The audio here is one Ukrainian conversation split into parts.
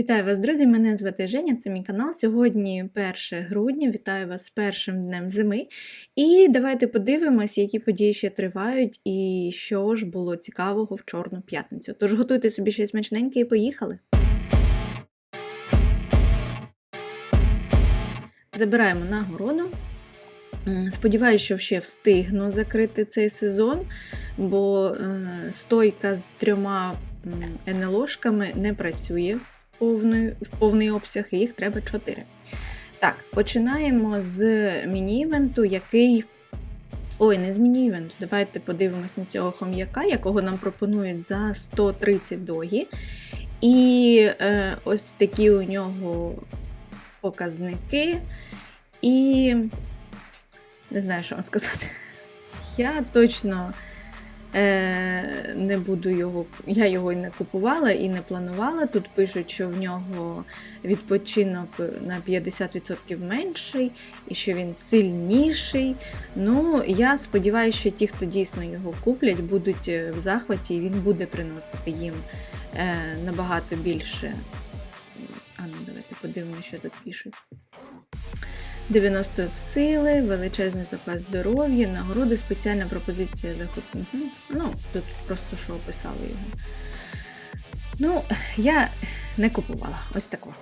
Вітаю вас, друзі! Мене звати Женя, це мій канал. Сьогодні 1 грудня. Вітаю вас з першим днем зими. І давайте подивимось, які події ще тривають і що ж було цікавого в Чорну п'ятницю. Тож готуйте собі щось смачненьке і поїхали. Забираємо нагороду. М, Сподіваюсь, що ще встигну закрити цей сезон, бо е, стойка з трьома НЛОшками не працює повний, в повний обсяг, і їх треба 4. Так, починаємо з міні-івенту, який. Ой, не з міні-івенту. Давайте подивимось на цього хом'яка, якого нам пропонують за 130 догі. І е, ось такі у нього показники. І не знаю, що вам сказати. Я точно е, не буду його, я його і не купувала і не планувала. Тут пишуть, що в нього відпочинок на 50% менший і що він сильніший. Ну, я сподіваюся, що ті, хто дійсно його куплять, будуть е, в захваті, і він буде приносити їм е, набагато більше. А ну давайте подивимося, що тут пишуть. 90 сили, величезний запас здоров'я, нагороди, спеціальна пропозиція захоп. Угу. Ну, тут просто що описали його. Ну, я не купувала ось такого.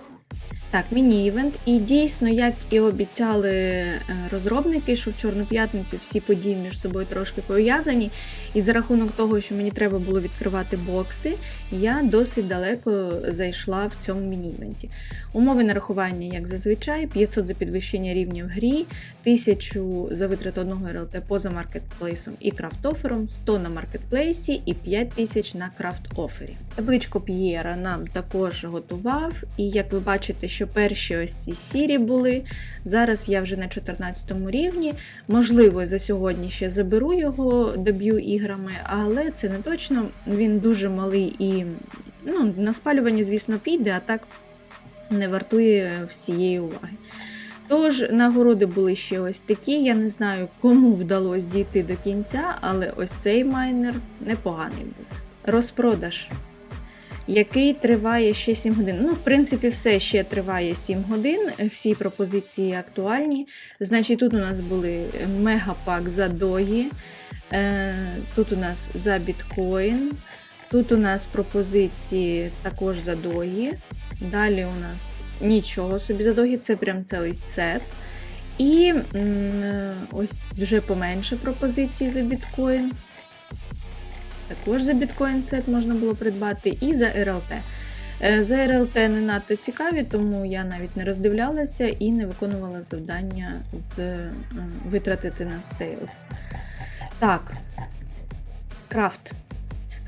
Так, міні-івент. І дійсно, як і обіцяли е, розробники, що в Чорну п'ятницю всі події між собою трошки пов'язані. І за рахунок того, що мені треба було відкривати бокси, я досить далеко зайшла в цьому міні-івенті. Умови нарахування, як зазвичай, 500 за підвищення рівня в грі, 1000 за витрату одного РЛТ поза маркетплейсом і крафт-офером, 100 на маркетплейсі і 5000 на крафт-офері. Табличку П'єра нам також готував, і як ви бачите, що перші ось ці сірі були. Зараз я вже на 14 рівні. Можливо, за сьогодні ще заберу його, доб'ю іграми, але це не точно. Він дуже малий і ну, на спалювання, звісно, піде, а так не вартує всієї уваги. Тож, нагороди були ще ось такі. Я не знаю, кому вдалося дійти до кінця, але ось цей майнер непоганий був. Розпродаж, який триває ще 7 годин. Ну, в принципі, все ще триває 7 годин, всі пропозиції актуальні. Значить, тут у нас були мегапак за догі, е, тут у нас за біткоін, тут у нас пропозиції також за догі. Далі у нас нічого собі за догі, це прям цілий сет. І ось вже поменше пропозицій за біткоін. Також за біткоін сет можна було придбати, і за РЛТ. Е, За РЛТ не надто цікаві, тому я навіть не роздивлялася і не виконувала завдання з витратити на сейлс. Так, крафт.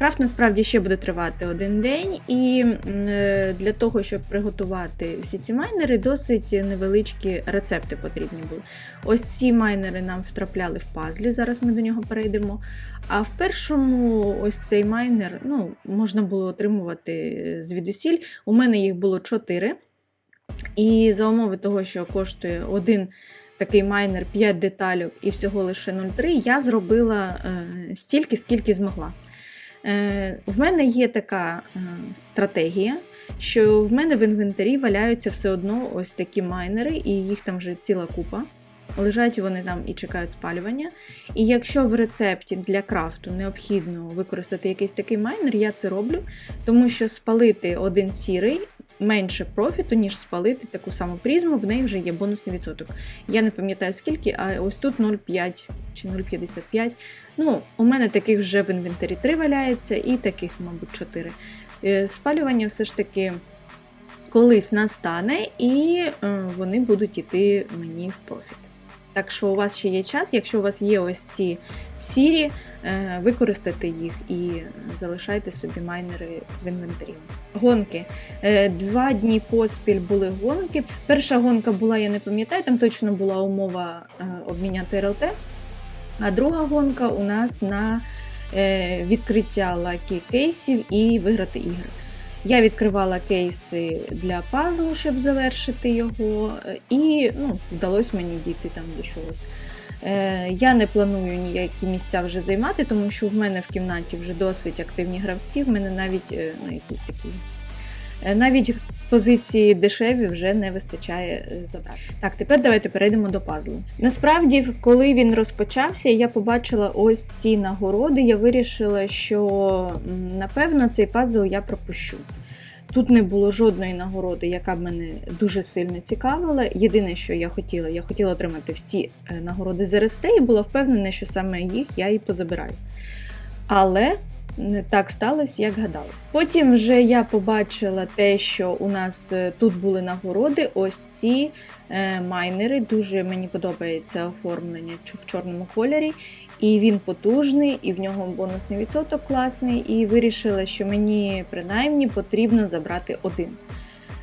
Крафт насправді ще буде тривати один день, і е, для того, щоб приготувати всі ці майнери, досить невеличкі рецепти потрібні були. Ось ці майнери нам втрапляли в пазлі, зараз ми до нього перейдемо. А в першому ось цей майнер ну, можна було отримувати звідусіль. У мене їх було 4. І за умови того, що коштує один такий майнер 5 деталів і всього лише 0,3, я зробила е, стільки, скільки змогла. Е, В мене є така е, стратегія, що в мене в інвентарі валяються все одно ось такі майнери, і їх там вже ціла купа. Лежать вони там і чекають спалювання. І якщо в рецепті для крафту необхідно використати якийсь такий майнер, я це роблю, тому що спалити один сірий менше профіту, ніж спалити таку саму призму, в неї вже є бонусний відсоток. Я не пам'ятаю скільки, а ось тут 0,5 чи 0,55. Ну, у мене таких вже в інвентарі 3 валяється, і таких, мабуть, 4. Е, Спалювання все ж таки колись настане, і е, вони будуть йти мені в профіт. Так що у вас ще є час, якщо у вас є ось ці сірі, е, використайте їх і залишайте собі майнери в інвентарі. Гонки. Два дні поспіль були гонки. Перша гонка була, я не пам'ятаю, там точно була умова обміняти РЛТ. А друга гонка у нас на е, відкриття лакі кейсів і виграти ігри. Я відкривала кейси для пазлу, щоб завершити його, і ну, вдалося мені дійти там до чогось. Е, Я не планую ніякі місця вже займати, тому що в мене в кімнаті вже досить активні гравці, в мене навіть е, ну, якісь такі. Е, Навіть позиції дешеві вже не вистачає е, забрати. Так, тепер давайте перейдемо до пазлу. Насправді, коли він розпочався, я побачила ось ці нагороди. Я вирішила, що напевно цей пазл я пропущу. Тут не було жодної нагороди, яка б мене дуже сильно цікавила. Єдине, що я хотіла, я хотіла отримати всі е, нагороди з РСТ і була впевнена, що саме їх я і позабираю. Але не так сталося, як гадалось. Потім вже я побачила те, що у нас е, тут були нагороди. Ось ці е, майнери. Дуже мені подобається оформлення в чорному кольорі. І він потужний, і в нього бонусний відсоток класний. І вирішила, що мені принаймні потрібно забрати один.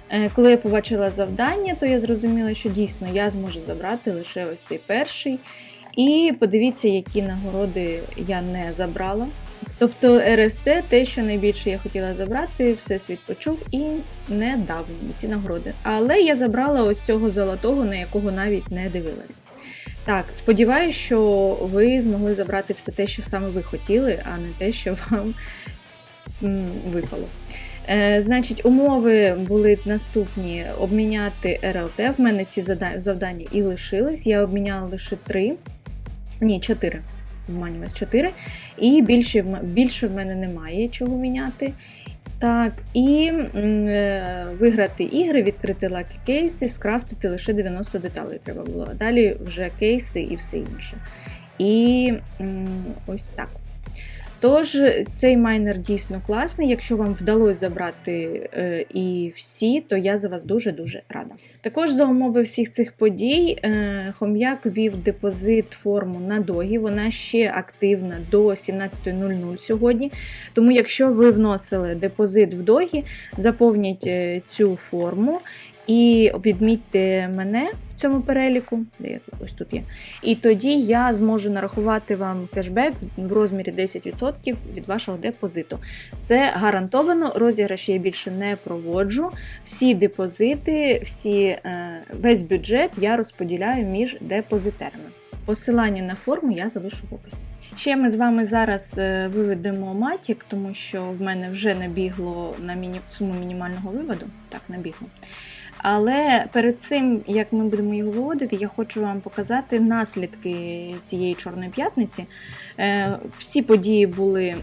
Е, Коли я побачила завдання, то я зрозуміла, що дійсно я зможу забрати лише ось цей перший. І подивіться, які нагороди я не забрала. Тобто РСТ, те, що найбільше я хотіла забрати, всесвіт почув і не дав мені ці нагороди. Але я забрала ось цього золотого, на якого навіть не дивилась. Так, сподіваюся, що ви змогли забрати все те, що саме ви хотіли, а не те, що вам випало. Е, значить, умови були наступні: обміняти РЛТ. В мене ці завдання і лишились. Я обміняла лише три, ні, чотири. Обманюваюсь, чотири. І більше, більше в мене немає чого міняти. Так, і е, виграти ігри, відкрити лаки кейси, скрафтити лише 90 деталей треба було. Далі вже кейси і все інше. І ось так. Тож, цей майнер дійсно класний. Якщо вам вдалося забрати е, і всі, то я за вас дуже-дуже рада. Також за умови всіх цих подій е, Хом'як вів депозит форму на догі. Вона ще активна до 17.00 сьогодні. Тому, якщо ви вносили депозит в догі, заповніть е, цю форму. І відмітьте мене в цьому переліку, де я тут ось тут є. І тоді я зможу нарахувати вам кешбек в розмірі 10% від вашого депозиту. Це гарантовано, розіграші я більше не проводжу. Всі депозити, всі, е, весь бюджет я розподіляю між депозитерами. Посилання на форму я залишу в описі. Ще ми з вами зараз е, виведемо матік, тому що в мене вже набігло на міні... суму мінімального виводу. Так, набігло. Але перед цим, як ми будемо його виводити, я хочу вам показати наслідки цієї чорної п'ятниці. Е, Всі події були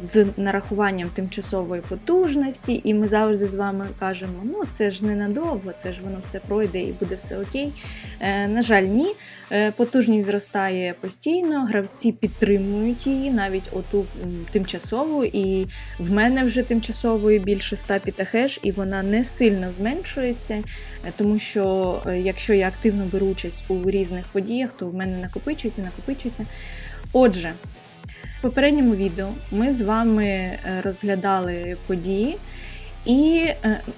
з нарахуванням тимчасової потужності, і ми завжди з вами кажемо: ну це ж ненадовго, це ж воно все пройде і буде все окей. Е, На жаль, ні. Е, Потужність зростає постійно, гравці підтримують її, навіть оту тимчасову, і в мене вже тимчасової більше 100 пітахеш, і вона не сильно зменшується, е, тому що е, якщо я активно беру участь у різних подіях, то в мене накопичується, накопичується. Отже, в попередньому відео ми з вами е, розглядали події і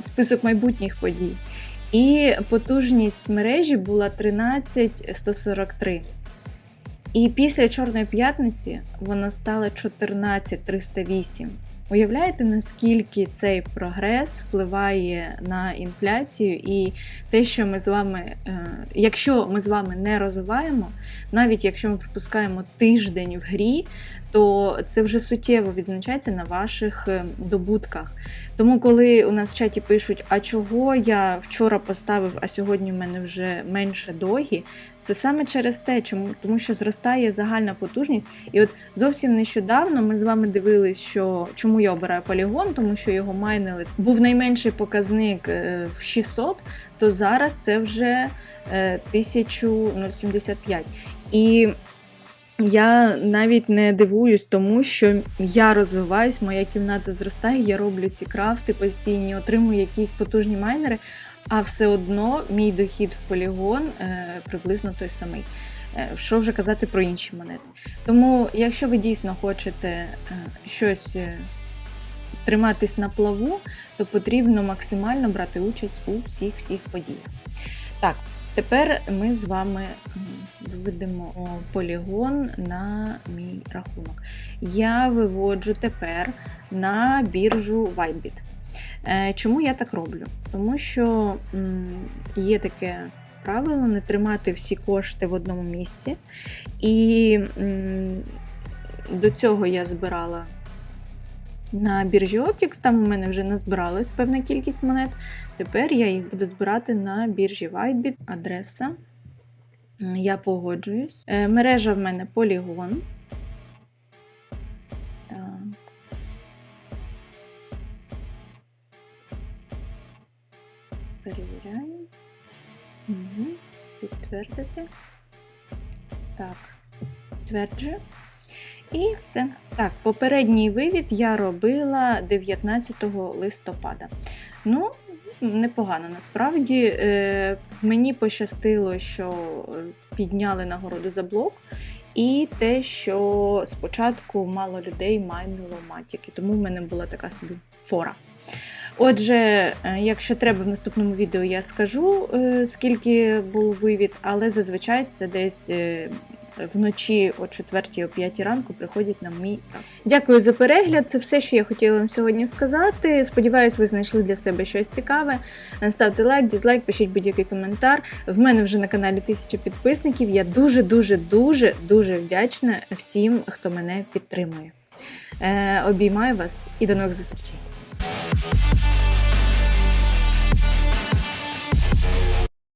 список майбутніх подій. І потужність мережі була 13143. І після Чорної п'ятниці вона стала 14308. Уявляєте, наскільки цей прогрес впливає на інфляцію, і те, що ми з вами, е, якщо ми з вами не розвиваємо, навіть якщо ми пропускаємо тиждень в грі, то це вже суттєво відзначається на ваших е, добутках. Тому, коли у нас в чаті пишуть, а чого я вчора поставив, а сьогодні в мене вже менше догі, це саме через те, чому тому що зростає загальна потужність. І от зовсім нещодавно ми з вами дивились, що чому я обираю полігон, тому що його майнили був найменший показник е, в 600, то зараз це вже е, 1075. І я навіть не дивуюсь тому, що я розвиваюсь, моя кімната зростає, я роблю ці крафти постійні, отримую якісь потужні майнери, а все одно мій дохід в полігон е, приблизно той самий. Е, Що вже казати про інші монети. Тому, якщо ви дійсно хочете е, щось триматись на плаву, то потрібно максимально брати участь у всіх всіх подіях. Так, тепер ми з вами виведемо полігон на мій рахунок. Я виводжу тепер на біржу Whitebit. Е, Чому я так роблю? Тому що є таке правило не тримати всі кошти в одному місці. І до цього я збирала на біржі Optix. Там у мене вже назбиралась певна кількість монет. Тепер я їх буду збирати на біржі Whitebit. Адреса. Я погоджуюсь. Е, Мережа в мене. Так. Перевіряємо. Угу. Підтвердити. Так, підтверджую. І все. Так, попередній вивід я робила 19 листопада. Ну, непогано насправді. Е, мені пощастило, що підняли нагороду за блок. І те, що спочатку мало людей майнило матіки, тому в мене була така собі фора. Отже, е, якщо треба в наступному відео, я скажу, е, скільки був вивід, але зазвичай це десь е, вночі о 4 о 5 ранку приходять на мій аккаунт. Дякую за перегляд. Це все, що я хотіла вам сьогодні сказати. Сподіваюсь, ви знайшли для себе щось цікаве. Ставте лайк, дізлайк, пишіть будь-який коментар. В мене вже на каналі тисяча підписників. Я дуже, дуже, дуже, дуже вдячна всім, хто мене підтримує. Е, обіймаю вас і до нових зустрічей!